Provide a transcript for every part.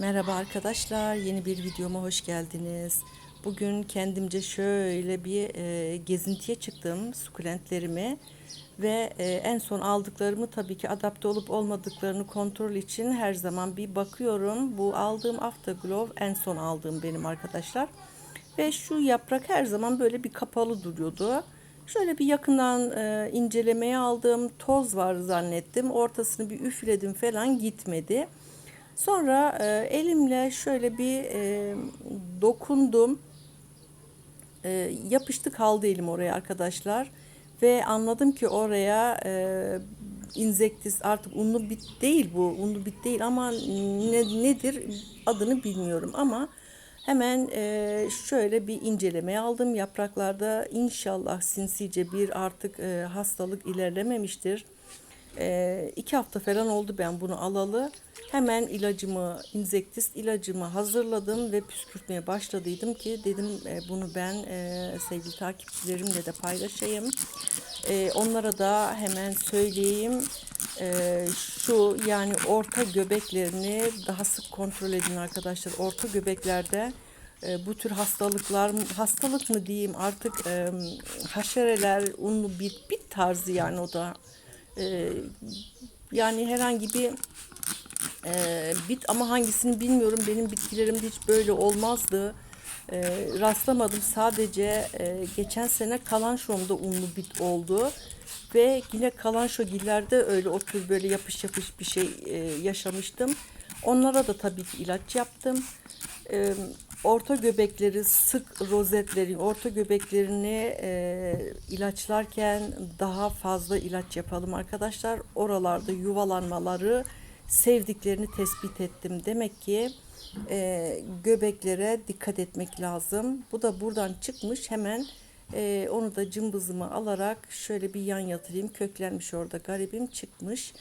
Merhaba arkadaşlar, yeni bir videoma hoş geldiniz. Bugün kendimce şöyle bir e, gezintiye çıktım sukulentlerimi ve e, en son aldıklarımı tabii ki adapte olup olmadıklarını kontrol için her zaman bir bakıyorum. Bu aldığım Afterglow en son aldığım benim arkadaşlar. Ve şu yaprak her zaman böyle bir kapalı duruyordu. Şöyle bir yakından e, incelemeye aldım. Toz var zannettim. Ortasını bir üfledim falan gitmedi. Sonra e, elimle şöyle bir e, dokundum. E, yapıştı kaldı elim oraya arkadaşlar. Ve anladım ki oraya e, insektis artık unlu bit değil bu. Unlu bit değil ama ne, nedir adını bilmiyorum ama hemen e, şöyle bir incelemeye aldım. Yapraklarda inşallah sinsice bir artık e, hastalık ilerlememiştir. E, iki hafta falan oldu ben bunu alalı. Hemen ilacımı, insektis ilacımı hazırladım ve püskürtmeye başladıydım ki dedim e, bunu ben e, sevgili takipçilerimle de paylaşayım. E, onlara da hemen söyleyeyim. E, şu yani orta göbeklerini daha sık kontrol edin arkadaşlar. Orta göbeklerde e, bu tür hastalıklar hastalık mı diyeyim artık e, haşereler unlu bir bit tarzı yani o da e, yani herhangi bir e, bit ama hangisini bilmiyorum. Benim bitkilerimde hiç böyle olmazdı. E, rastlamadım. Sadece e, geçen sene kalanşomda unlu bit oldu. Ve yine kalanşogillerde öyle o tür böyle yapış yapış bir şey e, yaşamıştım. Onlara da tabii ki ilaç yaptım. E, orta göbekleri sık rozetlerin orta göbeklerini e, ilaçlarken daha fazla ilaç yapalım arkadaşlar. Oralarda yuvalanmaları sevdiklerini tespit ettim. Demek ki e, göbeklere dikkat etmek lazım. Bu da buradan çıkmış. Hemen e, onu da cımbızımı alarak şöyle bir yan yatırayım. Köklenmiş orada garibim çıkmış.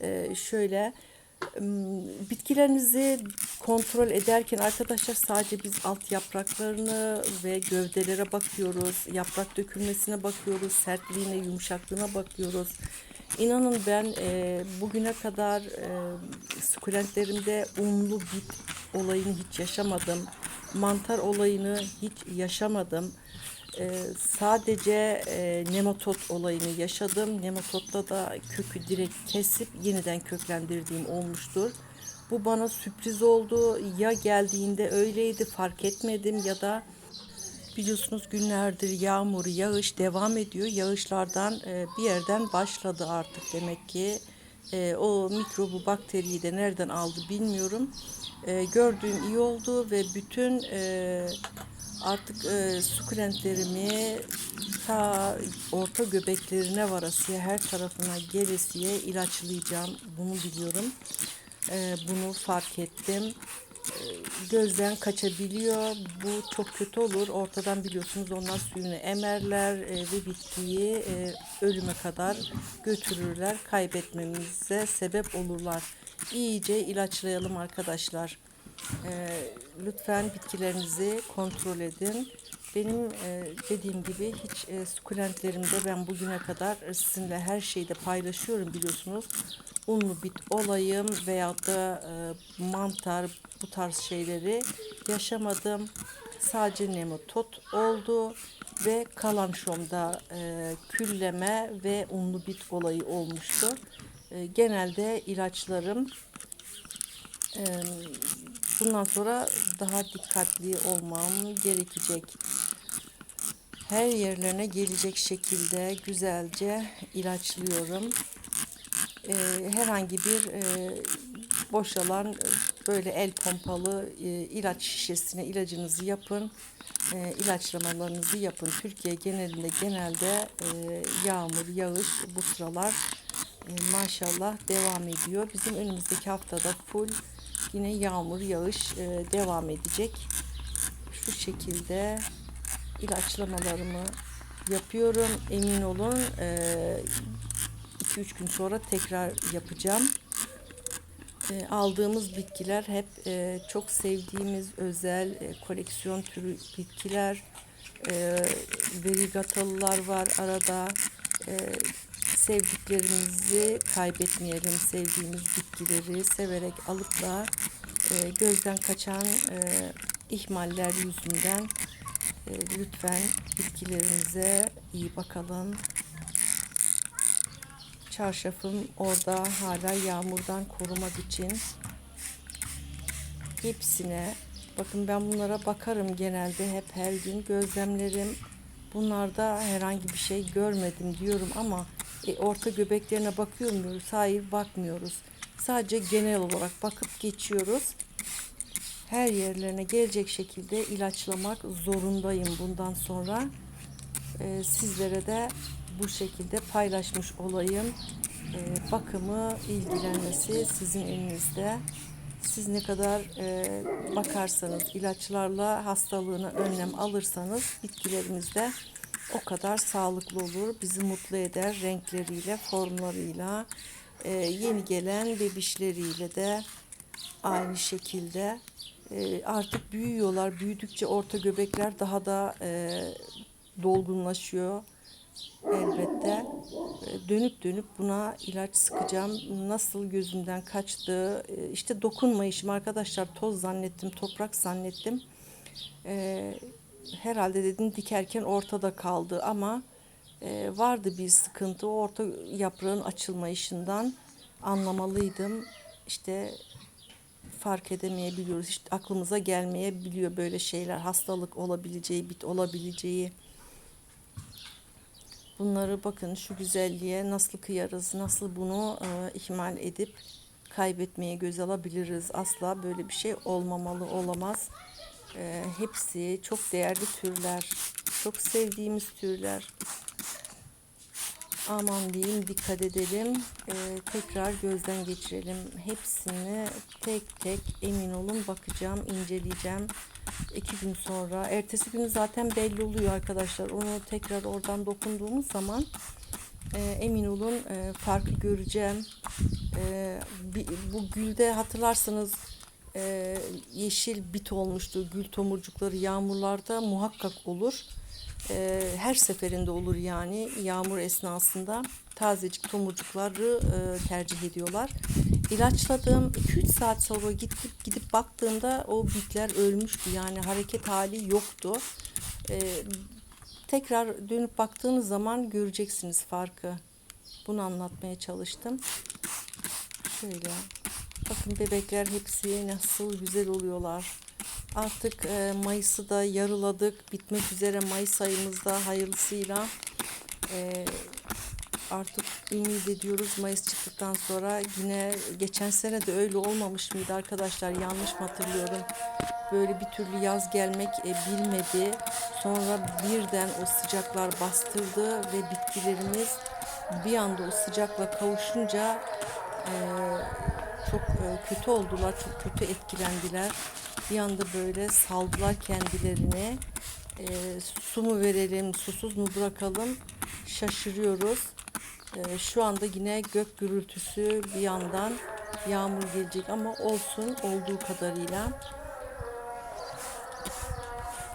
E, şöyle bitkilerinizi kontrol ederken arkadaşlar sadece biz alt yapraklarını ve gövdelere bakıyoruz. Yaprak dökülmesine bakıyoruz. Sertliğine, yumuşaklığına bakıyoruz. İnanın ben e, bugüne kadar e, sukulentlerimde unlu bit olayını hiç yaşamadım. Mantar olayını hiç yaşamadım. E, sadece e, nematot olayını yaşadım. Nematotta da kökü direkt kesip yeniden köklendirdiğim olmuştur. Bu bana sürpriz oldu. Ya geldiğinde öyleydi fark etmedim ya da Biliyorsunuz günlerdir yağmur, yağış devam ediyor. Yağışlardan e, bir yerden başladı artık demek ki. E, o mikrobu, bakteriyi de nereden aldı bilmiyorum. E, gördüğüm iyi oldu ve bütün artık sukulentlerimi ta orta göbeklerine varasıya her tarafına gelesiye ilaçlayacağım. Bunu biliyorum. bunu fark ettim gözden kaçabiliyor. Bu çok kötü olur. Ortadan biliyorsunuz onlar suyunu emerler e, ve bitkiyi e, ölüme kadar götürürler. Kaybetmemize sebep olurlar. İyice ilaçlayalım arkadaşlar. E, lütfen bitkilerinizi kontrol edin. Benim e, dediğim gibi hiç e, sukulentlerimde ben bugüne kadar sizinle her şeyi de paylaşıyorum biliyorsunuz. Unlu bit olayım veyahut da e, mantar bu tarz şeyleri yaşamadım. Sadece nemotot oldu ve kalanşomda e, külleme ve unlu bit olayı olmuştu. E, genelde ilaçlarım e, bundan sonra daha dikkatli olmam gerekecek. Her yerlerine gelecek şekilde güzelce ilaçlıyorum. E, herhangi bir e, boşalan böyle el pompalı e, ilaç şişesine ilacınızı yapın. E, ilaçlamalarınızı yapın. Türkiye genelinde genelde e, yağmur, yağış bu sıralar e, maşallah devam ediyor. Bizim önümüzdeki haftada full yine yağmur, yağış e, devam edecek. Şu şekilde ilaçlamalarımı yapıyorum. Emin olun 2-3 e, gün sonra tekrar yapacağım. E, aldığımız bitkiler hep e, çok sevdiğimiz özel e, koleksiyon türü bitkiler. E, verigatalılar var arada. E, sevdiklerimizi kaybetmeyelim. Sevdiğimiz bitkileri severek alıp da e, gözden kaçan e, ihmaller yüzünden e, lütfen bitkilerimize iyi bakalım. Çarşafım orada hala yağmurdan korumak için. Hepsine bakın ben bunlara bakarım genelde hep her gün gözlemlerim. Bunlarda herhangi bir şey görmedim diyorum ama e, orta göbeklerine bakıyor muyuz? Hayır bakmıyoruz. Sadece genel olarak bakıp geçiyoruz. Her yerlerine gelecek şekilde ilaçlamak zorundayım bundan sonra. E, sizlere de bu şekilde paylaşmış olayım. E, bakımı, ilgilenmesi sizin elinizde. Siz ne kadar e, bakarsanız, ilaçlarla hastalığına önlem alırsanız bitkilerimiz de o kadar sağlıklı olur. Bizi mutlu eder renkleriyle, formlarıyla, e, yeni gelen bebişleriyle de aynı şekilde. E, artık büyüyorlar. Büyüdükçe orta göbekler daha da e, dolgunlaşıyor elbette E, dönüp dönüp buna ilaç sıkacağım. Nasıl gözümden kaçtı. E, işte dokunmayışım arkadaşlar toz zannettim, toprak zannettim. E, herhalde dedim dikerken ortada kaldı ama e, vardı bir sıkıntı. O orta yaprağın açılmayışından anlamalıydım. İşte fark edemeyebiliyoruz. Hiç aklımıza gelmeyebiliyor böyle şeyler. Hastalık olabileceği, bit olabileceği. Bunları bakın şu güzelliğe nasıl kıyarız, nasıl bunu e, ihmal edip kaybetmeye göz alabiliriz. Asla böyle bir şey olmamalı, olamaz. E, hepsi çok değerli türler, çok sevdiğimiz türler. Aman diyeyim, dikkat edelim. E, tekrar gözden geçirelim. Hepsini tek tek emin olun bakacağım, inceleyeceğim iki gün sonra. Ertesi günü zaten belli oluyor arkadaşlar. Onu tekrar oradan dokunduğumuz zaman e, emin olun e, farkı göreceğim. E, bu gülde hatırlarsanız e, yeşil bit olmuştu. Gül tomurcukları yağmurlarda muhakkak olur. E, her seferinde olur yani yağmur esnasında tazecik tomurcukları e, tercih ediyorlar. İlaçladığım 2-3 saat sonra gidip gidip baktığımda o bitler ölmüştü. Yani hareket hali yoktu. Ee, tekrar dönüp baktığınız zaman göreceksiniz farkı. Bunu anlatmaya çalıştım. Şöyle. Bakın bebekler hepsi nasıl güzel oluyorlar. Artık e, Mayıs'ı da yarıladık. Bitmek üzere Mayıs ayımızda hayırlısıyla. E, artık ümit ediyoruz Mayıs çıktıktan sonra yine geçen sene de öyle olmamış mıydı arkadaşlar yanlış mı hatırlıyorum böyle bir türlü yaz gelmek e, bilmedi sonra birden o sıcaklar bastırdı ve bitkilerimiz bir anda o sıcakla kavuşunca e, kötü oldular çok kötü etkilendiler bir anda böyle saldılar kendilerini e, su mu verelim susuz mu bırakalım şaşırıyoruz ee, şu anda yine gök gürültüsü bir yandan yağmur gelecek ama olsun olduğu kadarıyla.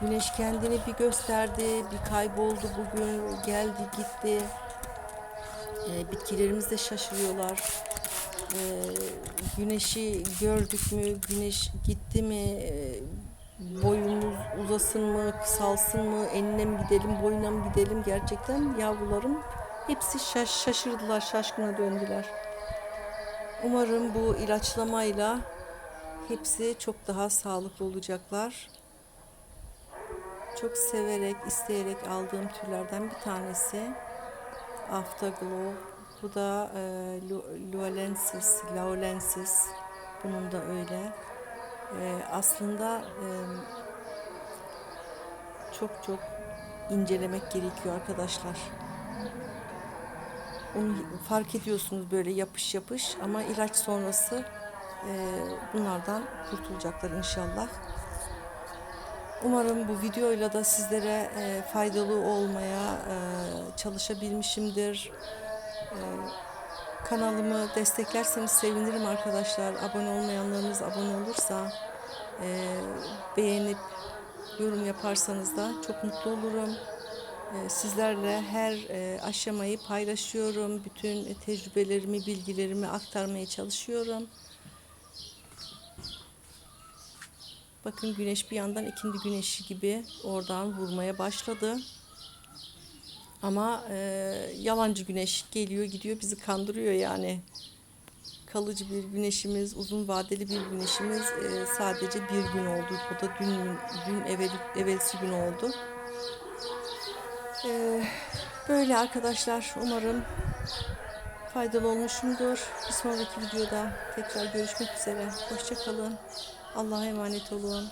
Güneş kendini bir gösterdi, bir kayboldu bugün, geldi gitti. Ee, bitkilerimiz de şaşırıyorlar. Ee, güneşi gördük mü, güneş gitti mi, ee, boyumuz uzasın mı, kısalsın mı, enine mi gidelim, boyuna mı gidelim gerçekten yavrularım Hepsi şaş şaşırdılar, şaşkına döndüler. Umarım bu ilaçlamayla hepsi çok daha sağlıklı olacaklar. Çok severek, isteyerek aldığım türlerden bir tanesi Afterglow. Bu da e, Laulensis, Laulensis. Bunun da öyle. E, aslında e, çok çok incelemek gerekiyor arkadaşlar. Onu fark ediyorsunuz böyle yapış yapış ama ilaç sonrası e, bunlardan kurtulacaklar inşallah. Umarım bu videoyla da sizlere e, faydalı olmaya e, çalışabilmişimdir. E, kanalımı desteklerseniz sevinirim arkadaşlar. Abone olmayanlarınız abone olursa e, beğenip yorum yaparsanız da çok mutlu olurum. Ee, sizlerle her e, aşamayı paylaşıyorum. Bütün tecrübelerimi, bilgilerimi aktarmaya çalışıyorum. Bakın güneş bir yandan ikindi güneşi gibi oradan vurmaya başladı. Ama e, yalancı güneş geliyor gidiyor bizi kandırıyor yani. Kalıcı bir güneşimiz, uzun vadeli bir güneşimiz e, sadece bir gün oldu. O da dün, dün evvel, evvelsi gün oldu. E, böyle arkadaşlar umarım faydalı olmuşumdur. Bir sonraki videoda tekrar görüşmek üzere. Hoşçakalın. Allah'a emanet olun.